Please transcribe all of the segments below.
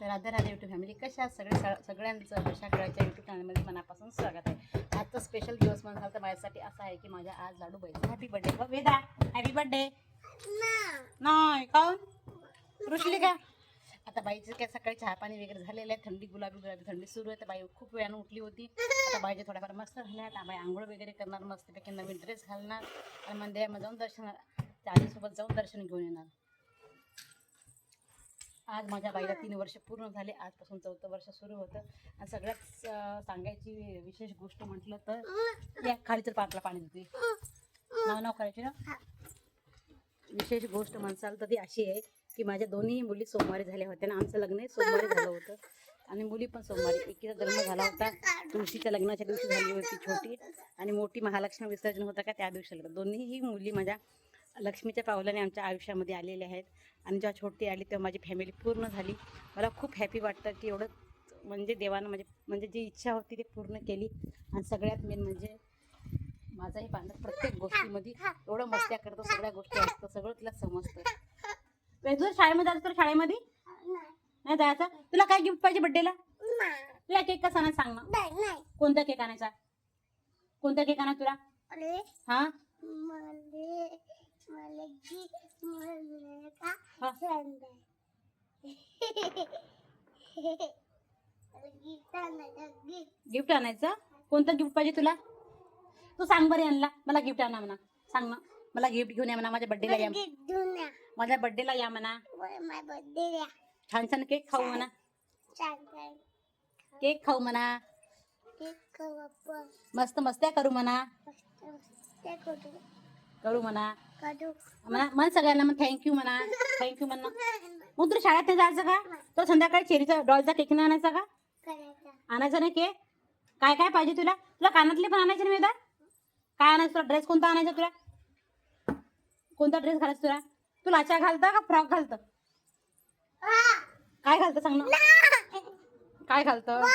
तर Radha Radha YouTube family कशा सगळे? सगळ्यांचं कशा कळायच्या युट्यूब चॅनलमध्ये मनापासून स्वागत आहे. आजचा स्पेशल दिवस म्हणाल तर माझ्यासाठी असा आहे की माझ्या आज लाडू बाईचा happy birthday Veda happy birthday नाही काऊन रुचली का आता बाईचं काय सकाळी चहा पाणी वगैरे झालेलं आहे थंडी गुलाबी गुलाबी थंडी सुरू आहे तर बाई खूप वेळानं उठली होती. आता बाईच्या थोड्याफार मस्त झाल्या आता बाई आंघोळ वगैरे करणार मस्तपैकी नवीन ड्रेस घालणार आणि मंदिरामध्ये जाऊन दर्शन आजीसोबत जाऊन दर्शन घेऊन येणार. आज माझ्या बाईला तीन वर्ष पूर्ण झाले. आजपासून चौथं वर्ष सुरू होतं. आणि सगळ्यात सांगायची विशेष गोष्ट म्हटलं तर या खाली तर पाटला पाणी देते. नाव नाव करायची ना? विशेष गोष्ट म्हणसाल तर ती अशी आहे की माझ्या दोन्ही मुली सोमवारी झाल्या होत्या आणि आमचं लग्न सोमवारी झालं होतं. आणि मुली पण सोमवारी. एकीचा जन्म झाला होता. तुळशीच्या लग्नाच्या दिवशी झाली होती छोटी. आणि मोठी महालक्ष्मी विसर्जन होतं का त्या दिवशी झालं दोन्हीही मुली माझ्या लक्ष्मीच्या पावलाने आमच्या आयुष्यामध्ये आलेल्या आहेत. आणि जेव्हा छोटी आली तेव्हा माझी फॅमिली पूर्ण झाली. मला खूप हॅपी वाटतं की एवढं म्हणजे देवानं म्हणजे म्हणजे जी इच्छा होती ती पूर्ण केली. आणि सगळ्यात मेन म्हणजे माझाही पांडव प्रत्येक गोष्टीमध्ये एवढं मस्त्या करतो सगळ्या गोष्टी असतं सगळं तिला समजतं. तुला शाळेमध्ये जायचं तर शाळेमध्ये? नाही जायचं? तुला काय गिफ्ट पाहिजे बड्डेला तुला केक कसा नाही सांग ना. कोणता केक आणायचा? कोणता केक आणा तुला? हा? गिफ्ट आणायचं? कोणतं गिफ्ट पाहिजे तुला? तू सांग बरे आणला मला गिफ्ट आणा म्हणा. सांग ना. मला गिफ्ट घेऊन या म्हणा. माझ्या बड्डेला या माझ्या बड्डेला या म्हणा. छान छान केक खाऊ म्हणा. केक खाऊ म्हणा. मस्त मस्त्या करू म्हणा. करू म्हणा. म्हणा म्हण सगळ्यांना मग थँक्यू म्हणा. थँक्यू म्हणा. मग तुला शाळेत नाही जायचं का? तर संध्याकाळी चेरीचा डॉलचा केक नाही आणायचा का? आणायचा नाही केक काय काय पाहिजे तुला? तुला कानातले पण आणायचे ना वेदा? काय आणायचं तुला? ड्रेस कोणता आणायचा तुला? कोणता ड्रेस घालायचा तुला? तू लाचा घालता का फ्रॉक घालतं? काय घालतं सांग ना? काय घालतं?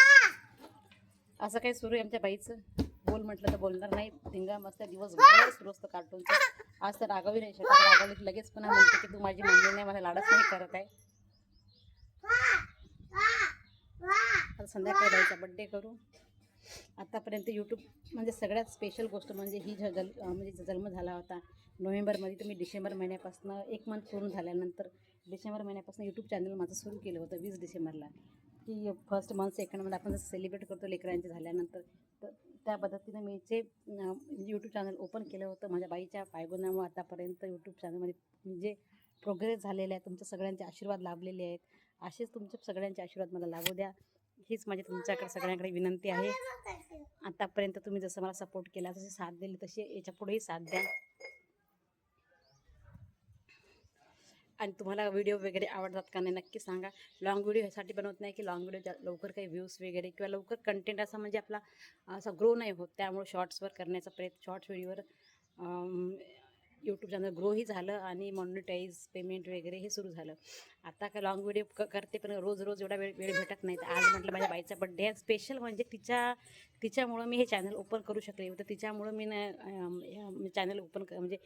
असं काही सुरू आहे आमच्या बाईचं. बोल म्हटलं तर बोलणार नाही. धिंगा मस्त दिवसभर सुरू असतो कार्टूनचं आज तर रागवी नाही शकत. रागवली लगेच पण म्हणते की तू माझी मम्मी नाही मला लाडच नाही करत आहे. आता संध्याकाळी जायचा बड्डे करू. आतापर्यंत यूट्यूब म्हणजे सगळ्यात स्पेशल गोष्ट म्हणजे ही झ जल म्हणजे जन्म झाला होता. नोव्हेंबरमध्ये तुम्ही डिसेंबर महिन्यापासून एक मंथ पूर्ण झाल्यानंतर डिसेंबर महिन्यापासून यूट्यूब चॅनल माझं सुरू केलं होतं वीस डिसेंबरला. की फर्स्ट मंथ सेकंड मंथ आपण जसं सेलिब्रेट करतो लेकरांचे झाल्यानंतर तर त्या पद्धतीनं मी जे यूट्यूब चॅनल ओपन केलं होतं माझ्या बाईच्या पायगुणामुळे आतापर्यंत यूट्यूब चॅनलमध्ये जे प्रोग्रेस झालेले आहे तुमच्या सगळ्यांचे आशीर्वाद लाभलेले आहेत असेच तुमचे सगळ्यांचे आशीर्वाद मला लाभू द्या. हीच माझी तुमच्याकडे सगळ्यांकडे विनंती आहे. आतापर्यंत तुम्ही जसं मला सपोर्ट केला तशी साथ दिली तशी याच्या पुढेही साथ द्या. आणि तुम्हाला व्हिडिओ वगैरे आवडतात का नाही नक्की सांगा. लॉंग व्हिडिओ ह्यासाठी बनवत नाही की लॉंग व्हिडिओ लवकर काही व्ह्यूज वगैरे किंवा लवकर कंटेंट असा म्हणजे आपला असा ग्रो नाही होत. त्यामुळे शॉर्ट्सवर करण्याचा प्रयत्न शॉर्ट्स व्हिडिओवर यूट्यूब चॅनल ग्रोही झालं आणि मॉनिटाईज पेमेंट वगैरे हे सुरू झालं. आता काय लॉंग व्हिडिओ क करते पण रोज रोज एवढा वेळ वेळ भेटत नाही. तर आज म्हटलं माझ्या बाईचा बड्डे आहे. स्पेशल म्हणजे तिच्या तिच्यामुळं मी हे चॅनल ओपन करू शकले. तर तिच्यामुळं मी ना चॅनल ओपन क म्हणजे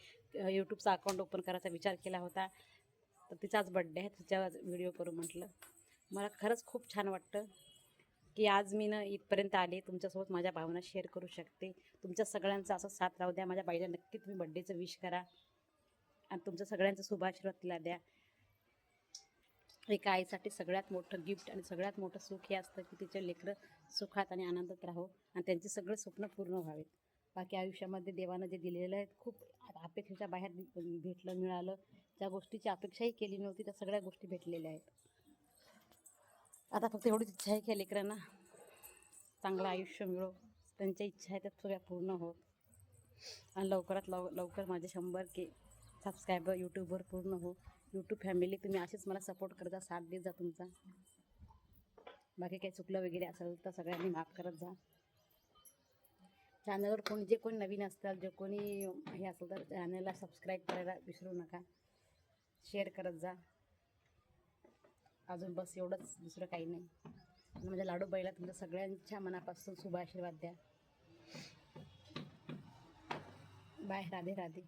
यूट्यूबचा अकाउंट ओपन करायचा विचार केला होता. तर तिचाच बड्डे आहे तिच्या व्हिडिओ करू म्हटलं. मला खरंच खूप छान वाटतं की आज मी ना इथपर्यंत आले तुमच्यासोबत माझ्या भावना शेअर करू शकते. तुमच्या सगळ्यांचा असं साथ राहू द्या माझ्या बाईला नक्की तुम्ही बड्डेचं विश करा. आणि तुमच्या सगळ्यांचा शुभाशीर्वाद तिला द्या. एका आईसाठी सगळ्यात मोठं गिफ्ट आणि सगळ्यात मोठं सुख हे असतं की तिचे लेकरं सुखात आणि आनंदात राहो आणि त्यांचे सगळे स्वप्न पूर्ण व्हावेत. बाकी आयुष्यामध्ये देवानं जे दिलेलं आहे खूप अपेक्षेच्या बाहेर भेटलं मिळालं. ज्या गोष्टीची अपेक्षाही केली नव्हती त्या सगळ्या गोष्टी भेटलेल्या आहेत. आता फक्त एवढीच इच्छा आहे की लेकरांना चांगलं आयुष्य मिळो. त्यांच्या इच्छा आहे त्या सगळ्या पूर्ण होत. आणि लवकरात लव लवकर माझे शंभर के सबस्क्रायबर यूट्यूबवर पूर्ण हो. यूट्यूब फॅमिली तुम्ही असेच मला सपोर्ट करत जा. साथ देत जा तुमचा. बाकी काही चुकलं वगैरे असेल तर सगळ्यांनी माफ करत जा. चॅनलवर कोणी जे कोणी नवीन असतात जे कोणी हे असेल तर चॅनलला सबस्क्राईब करायला विसरू नका. शेअर करत जा. अजून बस एवढंच दुसरं काही नाही. आणि माझ्या लाडू बाईला तुमच्या सगळ्यांच्या मनापासून शुभ आशीर्वाद द्या. बाय राधे राधे.